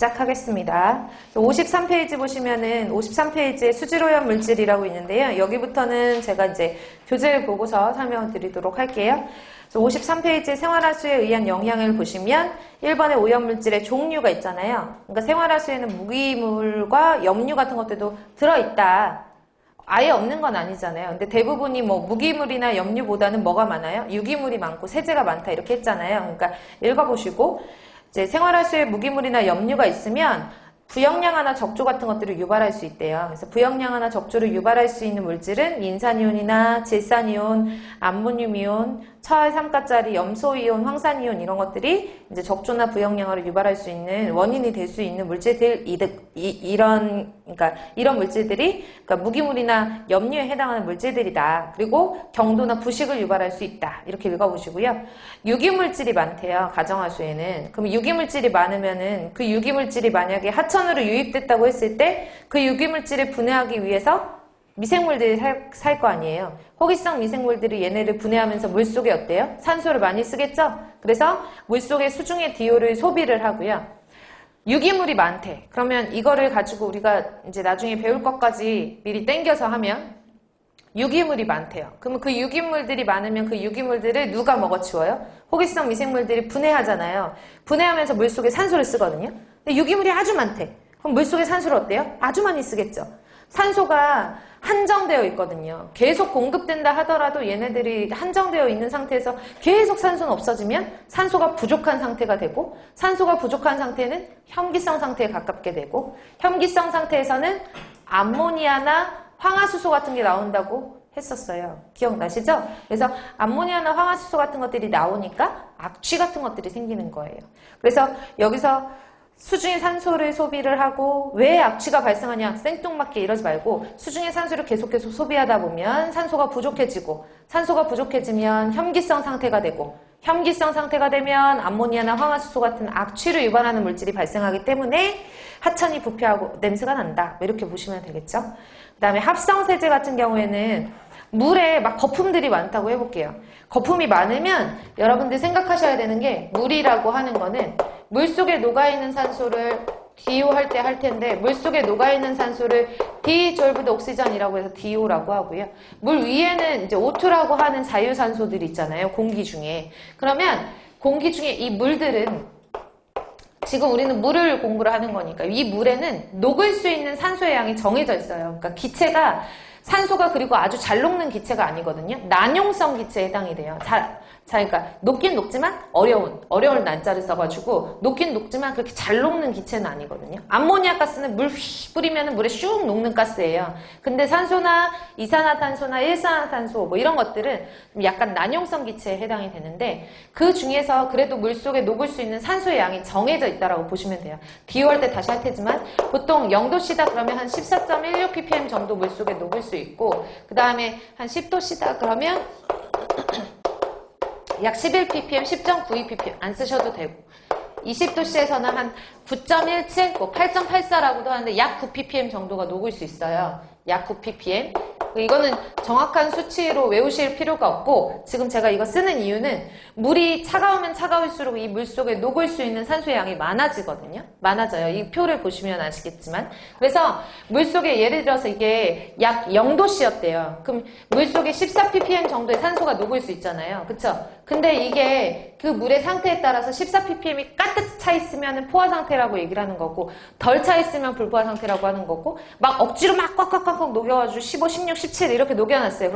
시작하겠습니다. 53페이지 보시면은 53페이지에 수질오염 물질이라고 있는데요. 여기부터는 제가 이제 교재 보고서 설명을 드리도록 할게요. 53페이지 생활하수에 의한 영향을 보시면 1번에 오염물질의 종류가 있잖아요. 그러니까 생활하수에는 무기물과 염류 같은 것들도 들어있다. 아예 없는 건 아니잖아요. 근데 대부분이 뭐 무기물이나 염류보다는 뭐가 많아요? 유기물이 많고 세제가 많다 이렇게 했잖아요. 그러니까 읽어보시고 이제 생활하수에 무기물이나 염류가 있으면 부영양화나 적조 같은 것들을 유발할 수 있대요. 그래서 부영양화나 적조를 유발할 수 있는 물질은 인산이온이나 질산이온, 암모늄이온, 철, 삼가짜리, 염소이온, 황산이온 이런 것들이 이제 적조나 부영양화를 유발할 수 있는 원인이 될 수 있는 물질들 이득 이, 이런 그러니까 이런 물질들이 그러니까 무기물이나 염류에 해당하는 물질들이다. 그리고 경도나 부식을 유발할 수 있다. 이렇게 읽어보시고요. 유기물질이 많대요. 가정하수에는. 그럼 유기물질이 많으면은 그 유기물질이 만약에 하천으로 유입됐다고 했을 때 그 유기물질을 분해하기 위해서 미생물들이 살 거 아니에요. 호기성 미생물들이 얘네를 분해하면서 물속에 어때요? 산소를 많이 쓰겠죠? 그래서 물속에 수중의 디오를 소비를 하고요. 유기물이 많대. 그러면 이거를 가지고 우리가 이제 나중에 배울 것까지 미리 땡겨서 하면 유기물이 많대요. 그러면 그 유기물들이 많으면 그 유기물들을 누가 먹어치워요? 호기성 미생물들이 분해하잖아요. 분해하면서 물속에 산소를 쓰거든요. 근데 유기물이 아주 많대. 그럼 물속에 산소를 어때요? 아주 많이 쓰겠죠. 산소가 한정되어 있거든요. 계속 공급된다 하더라도 얘네들이 한정되어 있는 상태에서 계속 산소는 없어지면 산소가 부족한 상태가 되고 산소가 부족한 상태는 혐기성 상태에 가깝게 되고 혐기성 상태에서는 암모니아나 황화수소 같은 게 나온다고 했었어요. 기억나시죠? 그래서 암모니아나 황화수소 같은 것들이 나오니까 악취 같은 것들이 생기는 거예요. 그래서 여기서 수중의 산소를 소비를 하고 왜 악취가 발생하냐? 생뚱맞게 이러지 말고 수중의 산소를 계속 해서 소비하다 보면 산소가 부족해지고 산소가 부족해지면 혐기성 상태가 되고 혐기성 상태가 되면 암모니아나 황화수소 같은 악취를 유발하는 물질이 발생하기 때문에 하천이 부패하고 냄새가 난다. 이렇게 보시면 되겠죠? 그 다음에 합성세제 같은 경우에는 물에 막 거품들이 많다고 해볼게요. 거품이 많으면 여러분들 생각하셔야 되는 게 물이라고 하는 거는 물속에 녹아있는 산소를 DO 할 때 할 텐데 물속에 녹아있는 산소를 디졸브드 옥시전이라고 해서 DO라고 하고요. 물 위에는 이제 O2라고 하는 자유산소들이 있잖아요. 공기 중에. 그러면 공기 중에 이 물들은 지금 우리는 물을 공부를 하는 거니까 이 물에는 녹을 수 있는 산소의 양이 정해져 있어요. 그러니까 기체가 산소가 그리고 아주 잘 녹는 기체가 아니거든요. 난용성 기체에 해당이 돼요. 잘, 자, 그러니까 녹긴 녹지만 어려운, 어려운 난자를 써가지고 녹긴 녹지만 그렇게 잘 녹는 기체는 아니거든요. 암모니아 가스는 물 휘 뿌리면 물에 슉 녹는 가스예요. 근데 산소나 이산화탄소나 일산화탄소 뭐 이런 것들은 좀 약간 난용성 기체에 해당이 되는데 그 중에서 그래도 물속에 녹을 수 있는 산소의 양이 정해져 있다라고 보시면 돼요. 비유할 때 다시 할 테지만 보통 0도씨다 그러면 한 14.16 ppm 정도 물속에 녹을 수 있고 그 다음에 한 10도씨다 그러면 약 11ppm, 10.92 ppm 안 쓰셔도 되고 20도씨에서는 한 9.17, 뭐 8.84라고도 하는데 약 9 ppm 정도가 녹을 수 있어요. 약 9 ppm. 이거는 정확한 수치로 외우실 필요가 없고 지금 제가 이거 쓰는 이유는 물이 차가우면 차가울수록 이 물 속에 녹을 수 있는 산소의 양이 많아지거든요. 많아져요. 이 표를 보시면 아시겠지만 그래서 물 속에 예를 들어서 이게 약 0도씨였대요. 그럼 물 속에 14ppm 정도의 산소가 녹을 수 있잖아요. 그쵸? 근데 이게 그 물의 상태에 따라서 14ppm이 가득 차 있으면 포화 상태라고 얘기를 하는 거고 덜 차 있으면 불포화 상태라고 하는 거고 막 억지로 막 꽉꽉꽉꽉 녹여가지고 15, 16, 17 이렇게 녹여놨어요.